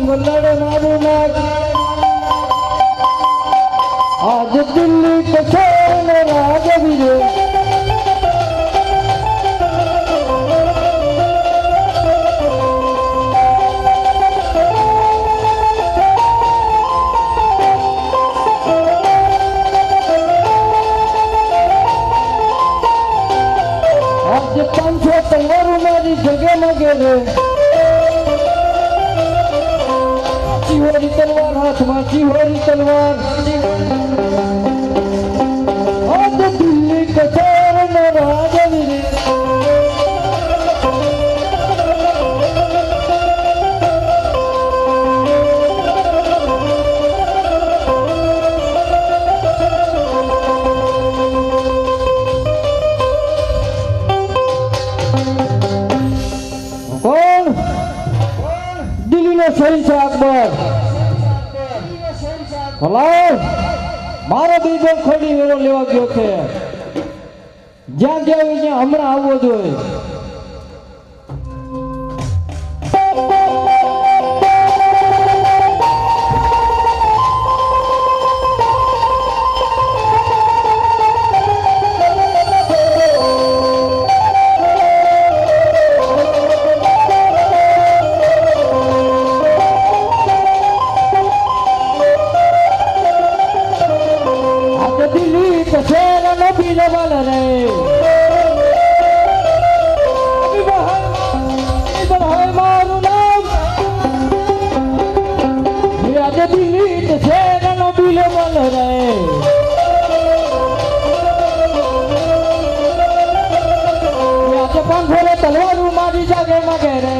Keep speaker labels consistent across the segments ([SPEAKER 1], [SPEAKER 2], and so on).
[SPEAKER 1] मंगलड़ मारू नाग आज दिल्ली कछोर में राज विजय રે ચિહોરી તલવાર હાથમાં ચિહોરી તલવાર. દિલ્હીનો શહેનશાહ અકબર હલો મારો બીજો ખોલી વેરો લેવા ગયો છે. જ્યાં જ્યાં ત્યાં હમણાં આવવો જોઈએ. কিলো বলে রে দিল্লিতে সেরানো বিলো বল রে। বন্ধরে তলোয়ার মারি জাগে মাগে রে।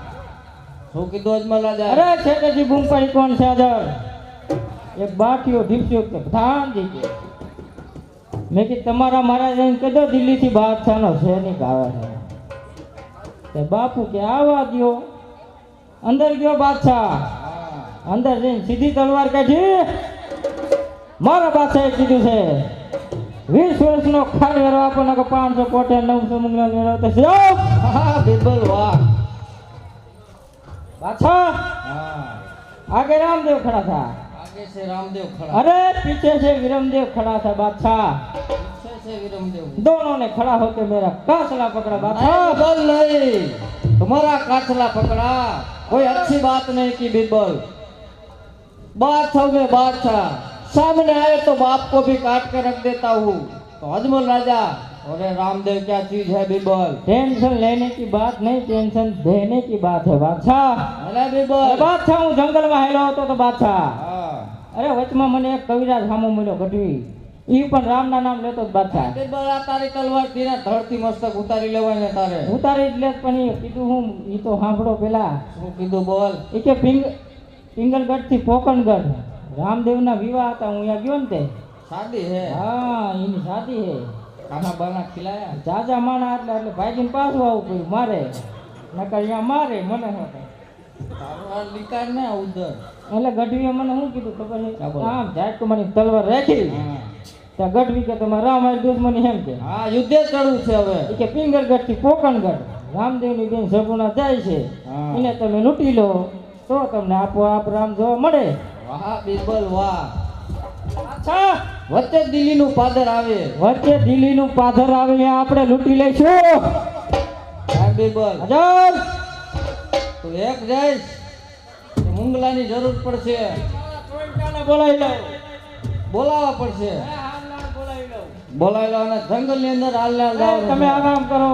[SPEAKER 2] શું કીધું અજમલ રાજા
[SPEAKER 1] અરે છેટેજી બૂમ પડી કોણ છે અદર એક બાટીઓ ઢીપસ્યો કે ધાન દીજે મેં કીધું તમારા મારા જઈને કીધો દિલ્હીથી બાદશાહનો સૈનિક આવે છે તે બાપુ કે આવવા દ્યો અંદર ગયો બાદશાહ અંદર જઈને સીધી તલવાર કાઢી મારા બાદશાહે કીધું છે વીસ વર્ષનો ખાડવેરો આપો ને પાંચસો કોટે નવસો મંગળ મેળવતો છે
[SPEAKER 2] હા બીરબલ વાહ
[SPEAKER 1] बादशाह
[SPEAKER 2] हाँ।
[SPEAKER 1] आगे रामदेव खड़ा था।
[SPEAKER 2] आगे से रामदेव खड़ा।
[SPEAKER 1] अरे पीछे से विरमदेव खड़ा था बादशाह
[SPEAKER 2] पीछे से विरमदेव।
[SPEAKER 1] दोनों ने खड़ा होकर मेरा कासला पकड़ा बादशाह
[SPEAKER 2] बोल नहीं। तुम्हारा कासला पकड़ा। कोई अच्छी बात नहीं की बीरबल बादशाह में बादशाह सामने आए तो बाप को भी काट के रख देता हूँ। तो अजमल राजा अरे रामदेव क्या चीज है बीरबल
[SPEAKER 1] टेंशन लेने की बात नहीं टेंशन देने की बात है बादशाह
[SPEAKER 2] अरे
[SPEAKER 1] अरे
[SPEAKER 2] बीरबल
[SPEAKER 1] बादशाह હું જંગલમાં હેલો હતો તો બાદશાહ
[SPEAKER 2] હા
[SPEAKER 1] અરે વચમાં મને એક કવિરાજ સામો મળ્યો ગઢવી ઈ પણ રામના નામ લેતો જ બાદશાહ
[SPEAKER 2] બીરબલ આ તારી તલવાર થી ધરતી મસ્તક ઉતારી લેવાય ને તારે
[SPEAKER 1] ઉતારી જ લે પણ ઈ કીધું હું ઈ તો સાંભળો પેલા
[SPEAKER 2] શું કીધું બોલ
[SPEAKER 1] એ કે પિંગ પિંગલગઢ થી પોકણગઢ રામદેવના વિવાહ હતા હું અહીંયા ગયો ને તે
[SPEAKER 2] શાદી હે
[SPEAKER 1] હા એની શાદી હે
[SPEAKER 2] ખાના બાના ખીલાયા.
[SPEAKER 1] જાજા માણા એટલે એટલે ભાઈજીને પાછું આવવું પડ્યું. મારે. નકર અહીંયા મારે મને શું થાય?
[SPEAKER 2] લીકાર ને ઉધર.
[SPEAKER 1] એટલે ગઢવીએ મને શું કીધું ખબર છે? આમ જાય તો મને તલવાર રાખી ત્યાં ગઢવી કે તમારે રામ દૂધ મને એમ કે.
[SPEAKER 2] હા યુદ્ધે કરવું છે હવે.
[SPEAKER 1] કે પિંગલગઢથી પોકણગઢ. રામદેવની બેન સગુણા જાય છે. એને તમે લૂંટી લો તો તમને આપોઆપ રામ જોવા મળે.
[SPEAKER 2] વાહ બિરબલ વાહ. વચ્ચે દિલ્હીનું પાદર આવે.
[SPEAKER 1] વચ્ચે દિલ્હીનું પાદર આવે આપણે લૂંટી લઈશું. હજાર.
[SPEAKER 2] એક જઈશ મુંગલાની જરૂર પડશે.
[SPEAKER 1] બોલાવી લઉં
[SPEAKER 2] બોલાવવા પડશે
[SPEAKER 1] બોલાવી
[SPEAKER 2] લો અને જંગલની અંદર હાલ
[SPEAKER 1] તમે આરામ કરો.